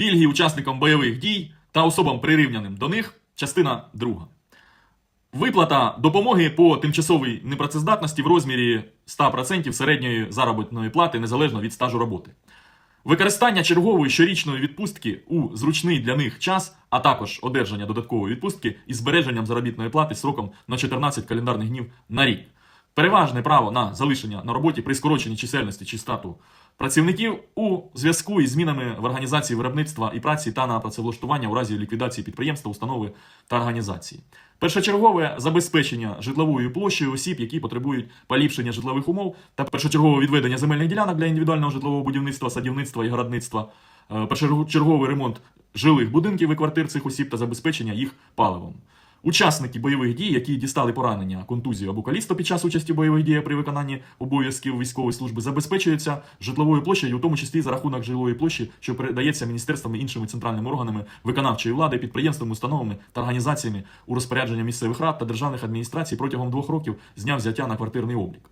Пільги учасникам бойових дій та особам прирівняним до них. Частина 2. Виплата допомоги по тимчасовій непрацездатності в розмірі 100% середньої заробітної плати незалежно від стажу роботи. Використання чергової щорічної відпустки у зручний для них час, а також одержання додаткової відпустки із збереженням заробітної плати сроком на 14 календарних днів на рік. Переважне право на залишення на роботі при скороченні чисельності чи стату працівників у зв'язку із змінами в організації виробництва і праці та на працевлаштування у разі ліквідації підприємства, установи та організації. Першочергове забезпечення житловою площею осіб, які потребують поліпшення житлових умов, та першочергове відведення земельних ділянок для індивідуального житлового будівництва, садівництва і городництва, е, першочерговий ремонт жилих будинків і квартир цих осіб та забезпечення їх паливом. Учасники бойових дій, які дістали поранення, контузію або калісто під час участі в бойових діях при виконанні обов'язків військової служби, забезпечуються житловою площею, у тому числі за рахунок жилої площі, що передається міністерствами іншими центральними органами виконавчої влади, підприємствами, установами та організаціями у розпорядження місцевих рад та державних адміністрацій протягом двох років з дня взяття на квартирний облік.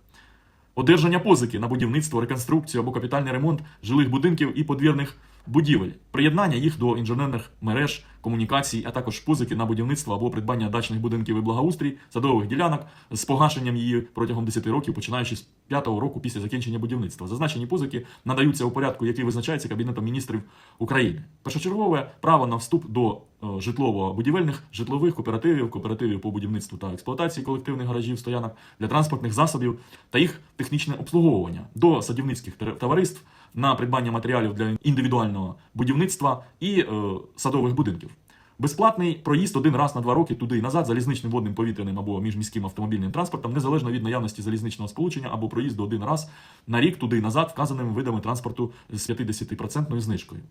Одержання позики на будівництво, реконструкцію або капітальний ремонт жилих будинків і подвірних будівель, приєднання їх до інженерних мереж, комунікацій, а також позики на будівництво або придбання дачних будинків і благоустрій, садових ділянок з погашенням її протягом 10 років, починаючи з 5-го року після закінчення будівництва. Зазначені позики надаються у порядку, який визначається Кабінетом міністрів України. Першочергове право на вступ до е, житлово-будівельних, житлових кооперативів, кооперативів по будівництву та експлуатації колективних гаражів, стоянок для транспортних засобів та їх технічне обслуговування до садівницьких товариств на придбання матеріалів для індивідуального будівництва і е, садових будинків. Безплатний проїзд один раз на два роки туди і назад залізничним водним повітряним або міжміським автомобільним транспортом, незалежно від наявності залізничного сполучення або проїзду один раз на рік туди і назад вказаними видами транспорту з 50% знижкою.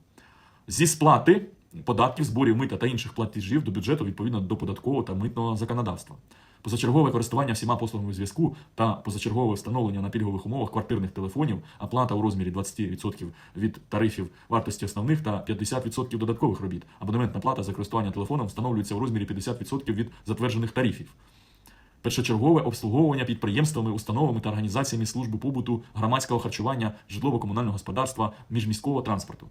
Зі сплати податків, зборів мита та інших платежів до бюджету відповідно до податкового та митного законодавства. Позачергове користування всіма послугами зв'язку та позачергове встановлення на пільгових умовах квартирних телефонів, оплата у розмірі 20% від тарифів вартості основних та 50% додаткових робіт. Абонементна плата за користування телефоном встановлюється у розмірі 50% від затверджених тарифів. Першочергове обслуговування підприємствами, установами та організаціями служби побуту, громадського харчування, житлово-комунального господарства, міжміського транспорту.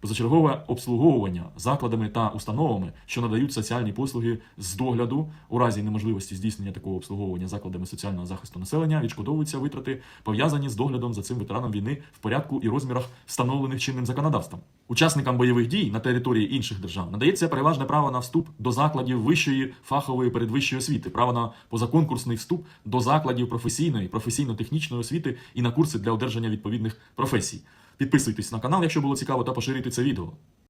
Позачергове обслуговування закладами та установами, що надають соціальні послуги з догляду у разі неможливості здійснення такого обслуговування закладами соціального захисту населення, відшкодовуються витрати, пов'язані з доглядом за цим ветераном війни в порядку і розмірах, встановлених чинним законодавством. Учасникам бойових дій на території інших держав надається переважне право на вступ до закладів вищої фахової передвищої освіти, право на позаконкурсний вступ до закладів професійної, професійно-технічної освіти і на курси для одержання відповідних професій. Підписуйтесь на канал, якщо було цікаво, та поширюйте це відео.